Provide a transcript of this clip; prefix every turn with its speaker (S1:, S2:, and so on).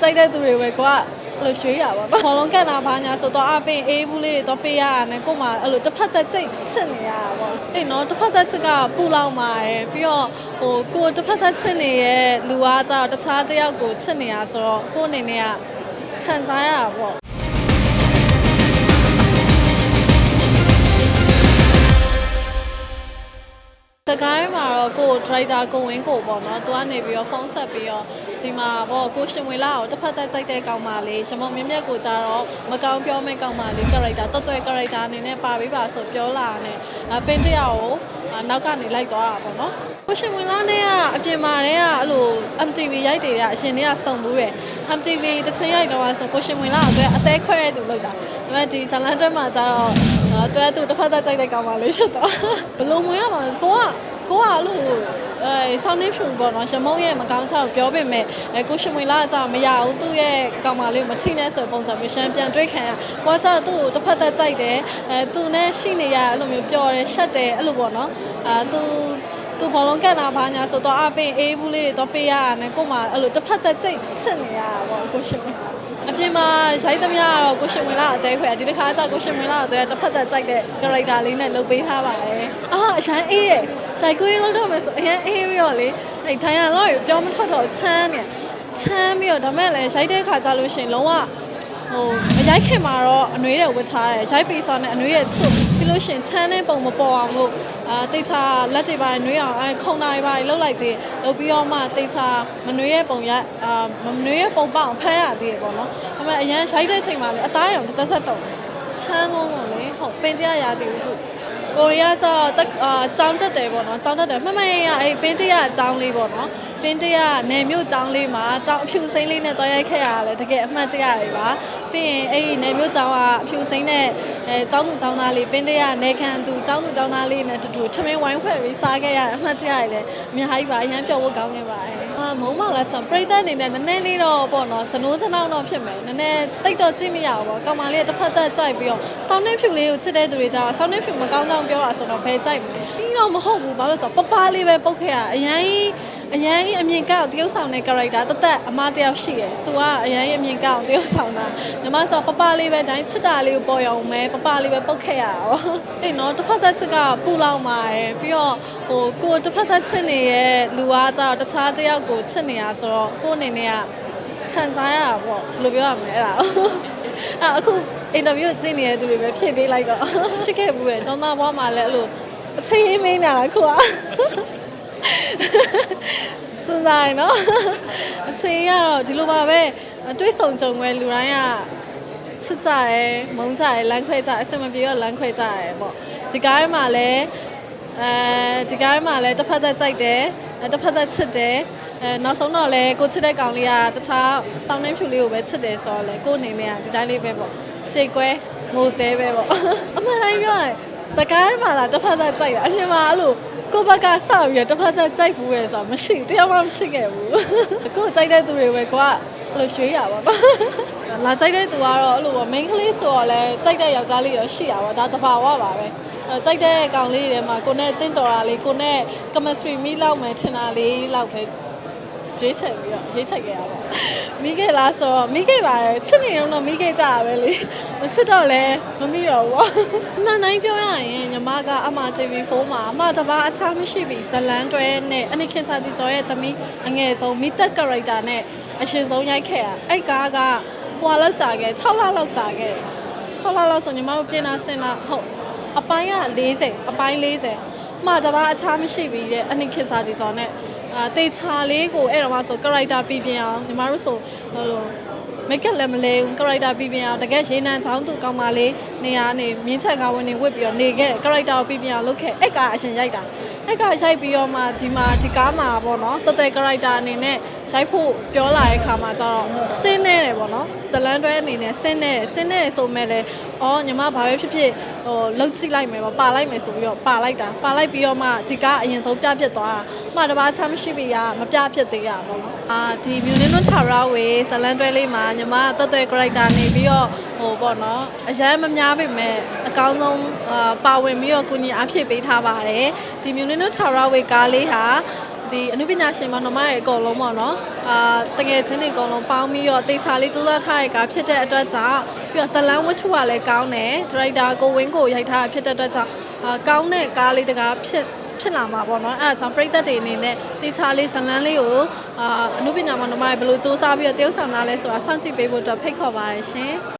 S1: ကြိုက်တဲ့သူတွေပဲကိုကအဲ့လိုရွှေ့ရပါတော့ဘောလုံးကန်တာဘာညာဆိုတော့အပင်အေးဘူးလေးတွေတော့ပေးရရတယ်ကို့မှာအဲ့လိုတစ်ဖက်သက်စိတ်ချစ်နေရတာပေါ့အဲ့နော်တစ်ဖက်သက်ချစ်ကပူလောင်ပါတယ်ပြီးတော့ဟိုကိုတစ်ဖက်သက်ချစ်နေရဲ့လူအားကြတော့တခြားတစ်ယောက်ကိုချစ်နေရဆိုတော့ကို့အနေနဲ့ကခံစားရတာပေါ့ တကားမှာတော့ကိုဒရိုက်တာကိုဝင်းကိုပေါ့နော်သူကနေပြီးတော့ဖုန်းဆက်ပြီးတော့ဒီမှာပေါ့ကိုရှင်ဝေလာကိုတစ်ဖက်သက်ကြိုက်တဲ့ကောင်မလေးရမုံမြင့်မြတ်ကိုကြတော့မကောင်းပြောမဲ့ကောင်မလေး character တွတ်တွဲ character အနေနဲ့ပါပေးပါဆိုပြောလာတယ်အပင်းတယောက်ကိုအာနောက်ကနေလိုက်သွားတာပေါ့နော်ကိုရှင်ဝေလာနဲ့ကအပြင်မှာတည်းကအဲ့လို MTV ရိုက်တွေကအရှင်တွေကစုံဘူးတယ် MTV တစ်ချိန်ရိုက်တော့ဆိုကိုရှင်ဝေလာအတွက်အသေးခွဲတဲ့သူလောက်တာ ဒါပေမဲ့ဒီဇလန်တက်မှာကျတော့အာတွဲသူတစ်ဖက်သက်ကြိုက်တဲ့ကောင်မလေးဖြစ်သွားဘလို့မွေးရမှာလဲကိုကကိုကအဲ့လိုအဲဆောင်းနေဖြူပေါ့နော်ရမုံရဲ့မကောင်းချောက်ပြောပေမဲ့အဲကိုရှင်ဝင်လာအကြမရဘူးသူ့ရဲ့ကောင်မလေးကိုမထိနဲ့ဆိုပုံစံမျိုးရှမ်းပြန်တွေးခံရကိုကကျတော့သူ့ကိုတစ်ဖက်သက်ကြိုက်တယ်အဲသူနဲ့ရှိနေရအဲ့လိုမျိုးပျော်တယ်ရှက်တယ်အဲ့လိုပေါ့နော်အဲသူသူဘောလုံးကန်တာဘာညာဆိုတော့အပင်အေးဘူးလေးတွေတော့ပေးရရတယ်ကို့မှာအဲ့လိုတစ်ဖက်သက်စိတ်ချစ်နေရတာပေါ့ကိုရှင်ဝင် အပြင်မှာရိုက်သမျှကတော့ကိုရှင်ဝင်လာအသေးခွဲဒီတစ်ခါကျကိုရှင်ဝင်လာတော့တစ်ဖက်သက်ကြိုက်တဲ့ character လေးနဲ့လုပ်ပေးထားပါတယ်အာအရန်အေးတယ်ဆိုင်ကိုရေးလောက်တော့မယ်ဆိုအရင်အေးပြီးတော့လေအဲထိုင်ရတော့ပြောမထွက်တော့ချမ်းနေချမ်းပြီးတော့ဒါမဲ့လည်းရိုက်တဲ့ခါကျလို့ရှရင်လုံးဝဟိုအရိုက်ခင်မှာတော့အနှွေးတဲ့ဝတ်ထားတယ်ရိုက်ပီဆောနဲ့အနှွေးရဲ့ချွတ်ပြီး လို့ရှင်ချမ်းတဲ့ပုံမပေါ်အောင်လို့အာတိတ်ချလက်တွေပိုင်းနွေးအောင်အဲခုံတိုင်းပိုင်းလှုပ်လိုက်သေးလှုပ်ပြီးတော့မှတိတ်ချမနွေးရဲ့ပုံရအာမနွေးရဲ့ပုံပေါအောင်ဖမ်းရသေးတယ်ပေါ့နော်အမှအရန်ရိုက်တဲ့ချိန်မှာလေအသားရောင်တစ်ဆက်ဆက်တုံချမ်းလုံးလုံးလေဟုတ်ပင်တရားရသေးဘူးသူကိုရီးယားကျတော့တက်အကြောင်းတက်တယ်ပေါ့နော်ကြောင်းတက်တယ်မှန်မှန်ရရအဲ့ပင်တရအကြောင်းလေးပေါ့နော်ပင်တရနယ်မြို့ကြောင်းလေးမှာကြောင်းအဖြူစိမ့်လေးနဲ့တွားရိုက်ခဲ့ရတယ်တကယ်အမှတ်တရတွေပါပြီးရင်အဲ့ဒီနယ်မြို့ကြောင်းကအဖြူစိမ့်နဲ့ အဲចောင်းသူចောင်းသားလေးပင်းတရနယ်ခံသူចောင်းသူចောင်းသားလေးနဲ့တူတူထမင်းဝိုင်းဖွဲ့ပြီးစားခဲ့ရတဲ့အမှတ်တရတွေလည်းအများကြီးပါအရင်ပျော်ဖို့ကောင်းခဲ့ပါတယ်အာမုံမလာချံပြိသက်အနေနဲ့နည်းနည်းလေးတော့ပေါ့နော်စနိုးစနောက်တော့ဖြစ်မယ်နည်းနည်းတိတ်တော့ကြည့်မရဘူးပေါ့ကောင်မလေးကတစ်ဖက်သက်ကြိုက်ပြီးတော့ဆောင်းနှင်းဖြူလေးကိုချစ်တဲ့သူတွေကြတော့ဆောင်းနှင်းဖြူမကောင်းကြောင်ပြောတာဆိုတော့ဘယ်ကြိုက်မလဲဒီတော့မဟုတ်ဘူးဘာလို့လဲဆိုတော့ပပလေးပဲပုတ်ခဲ့ရအရင်ကြီး အရန်ကြီးအမြင်ကောက်တရုပ်ဆောင်တဲ့ character တသက်အမတယောက်ရှိတယ်။ तू ကအရန်ကြီးအမြင်ကောက်တရုပ်ဆောင်တာ။ညီမဆိုပပလေးပဲတိုင်းချစ်တာလေးကိုပေါ်ရအောင်မဲပပလေးပဲပုတ်ခဲ့ရတာ။အေးနော်တစ်ဖက်သက်ချစ်ကပူလောင်ပါတယ်။ပြီးတော့ဟိုကိုတစ်ဖက်သက်ချစ်နေရဲ့လူအားကြတော့တခြားတစ်ယောက်ကိုချစ်နေရဆိုတော့ကိုအနေနဲ့ကခံစားရတာပေါ့ဘယ်လိုပြောရမလဲအဲ့ဒါ။အဲ့အခုအင်တာဗျူးကြည့်နေတဲ့သူတွေပဲဖြည့်ပေးလိုက်တော့ချစ်ခဲ့ဘူးရဲ့ကျောင်းသားဘွားမှာလည်းအဲ့လိုအချင်းမင်းနေတာခုက စဉ်းစားရနော်အချင်းကတော့ဒီလိုပါပဲတွေးဆုံကြုံွယ်လူတိုင်းကချစ်ကြရဲမုန်းကြရဲလမ်းခွဲကြရဲအစင်မပြေတော့လမ်းခွဲကြရဲပေါ့ဒီကားထဲမှာလည်းအဲဒီကားထဲမှာလည်းတစ်ဖက်သက်ကြိုက်တယ်အဲတစ်ဖက်သက်ချစ်တယ်အဲနောက်ဆုံးတော့လည်းကိုချစ်တဲ့ကောင်လေးကတခြားစောင်းနှင်းဖြူလေးကိုပဲချစ်တယ်ဆိုတော့လေကိုအနေနဲ့ကဒီတိုင်းလေးပဲပေါ့ချိန်ကွဲငိုဆဲပဲပေါ့အမှန်တိုင်းပြောရင် စကားထဲမှာလာတစ်ဖက်သက်ကြိုက်တာအပြင်မှာအဲ့လိုကိုယ့်ဘက်ကစပြီးတော့တစ်ဖက်သက်ကြိုက်ဘူးလေဆိုတာမရှိဘူးတရားမှမရှိခဲ့ဘူးကိုယ်ကြိုက်တဲ့သူတွေပဲကိုကအဲ့လိုရွှေ့ရပါတော့လာကြိုက်တဲ့သူကတော့အဲ့လိုပေါ့ main ကလေးဆိုတော့လဲကြိုက်တဲ့ယောက်ျားလေးတော့ရှိရပါဒါတဘာဝပါပဲအဲကြိုက်တဲ့ကောင်လေးတွေထဲမှာကိုနဲ့တင့်တော်တာလေးကိုနဲ့ chemistry မိလောက်မယ်ထင်တာလေးလောက်ပဲ ရွေးချက်ပြီးတော့ရွေးချက်ခဲ့ရပါမိခဲ့လားဆိုတော့မိခဲ့ပါတယ်ချစ်နေတော့တော့မိခဲ့ကြတာပဲလေမချစ်တော့လဲမမိတော့ဘူးပေါ့အမှန်တိုင်းပြောရရင်ညီမကအမ TV4 မှာအမတဘာအခြားမရှိပြီဇလန်တွဲနဲ့အနိခင်စာစီကျော်ရဲ့သမီးအငယ်ဆုံးမိသက် character နဲ့အရှင်ဆုံးရိုက်ခဲ့ရအဲ့ကားကဟွာလောက်ကြာခဲ့6လလောက်ကြာခဲ့6လလောက်ဆိုညီမတို့ပြင်လာစင်လာဟုတ်အပိုင်းက40အပိုင်း40မှတဘာအခြားမရှိပြီတဲ့အနိခင်စာစီကျော်နဲ့ အာတေချာလေးကိုအဲ့တော့မှဆို character ပြပြင်အောင်ညီမတို့ဆိုဟိုလိုမိတ်ကပ်လည်းမလဲဘူး character ပြပြင်အောင်တကယ်ရေနံချောင်းသူကောင်းပါလေ နေရာနေမြင်းချက်ကဝင်နေဝစ်ပြီးတော့နေခဲ့ character ကိုပြပြင်အောင်လုပ်ခဲ့အဲ့ကအရှင်ရိုက်တာအဲ့ကရိုက်ပြီးတော့မှဒီမှာဒီကားမှာပေါ့နော်တော်တော် character အနေနဲ့ရိုက်ဖို့ပြောလာတဲ့ခါမှာကျတော့စင်းနေတယ်ပေါ့နော်ဇလန်တွဲအနေနဲ့စင်းနေတယ်စင်းနေတယ်ဆိုမဲ့လေအော်ညီမဘာပဲဖြစ်ဖြစ်ဟိုလှုပ်ကြည့်လိုက်မယ်ပေါ့ပါလိုက်မယ်ဆိုပြီးတော့ပါလိုက်တာပါလိုက်ပြီးတော့မှဒီကားအရင်ဆုံးပြပြစ်သွားတာမှတပါးချမ်းမရှိပြီကမပြဖြစ်သေးရပေါ့နော်အာဒီမြူနင်းနွန်ထာရာဝေဇလန်တွဲလေးမှာညီမတော်တော် character နေပြီးတော့ဟိုပေါ့နော်အရန်မများပေမဲ့အကောင်းဆုံးအာပါဝင်ပြီးတော့ကိုကြီးအဖြစ်ပေးထားပါတယ်ဒီမြူနင်းနွန်ထာရာဝေကားလေးဟာဒီအနုပညာရှင်မနမရဲ့အကုန်လုံးပေါ့နော်အာတကယ်ချင်းတွေအကုန်လုံးပေါင်းပြီးတော့တေချာလေးစူးစမ်းထားတဲ့ကားဖြစ်တဲ့အတွက်ကြောင့်ပြီးတော့ဇလန်းဝတ္ထုကလည်းကောင်းတယ်ဒရိုက်တာကိုဝင်းကိုရိုက်ထားတာဖြစ်တဲ့အတွက်ကြောင့်အာကောင်းတဲ့ကားလေးတကားဖြစ်ဖြစ်လာမှာပေါ့နော်အဲဒါကြောင့်ပြိသက်တွေအနေနဲ့တေချာလေးဇလန်းလေးကိုအာအနုပညာမနမရဲ့ဘယ်လိုစူးစမ်းပြီးတော့တရုပ်ဆောင်တာလဲဆိုတာစောင့်ကြည့်ပေးဖို့အတွက်ဖိတ်ခေါ်ပါတယ်ရှင်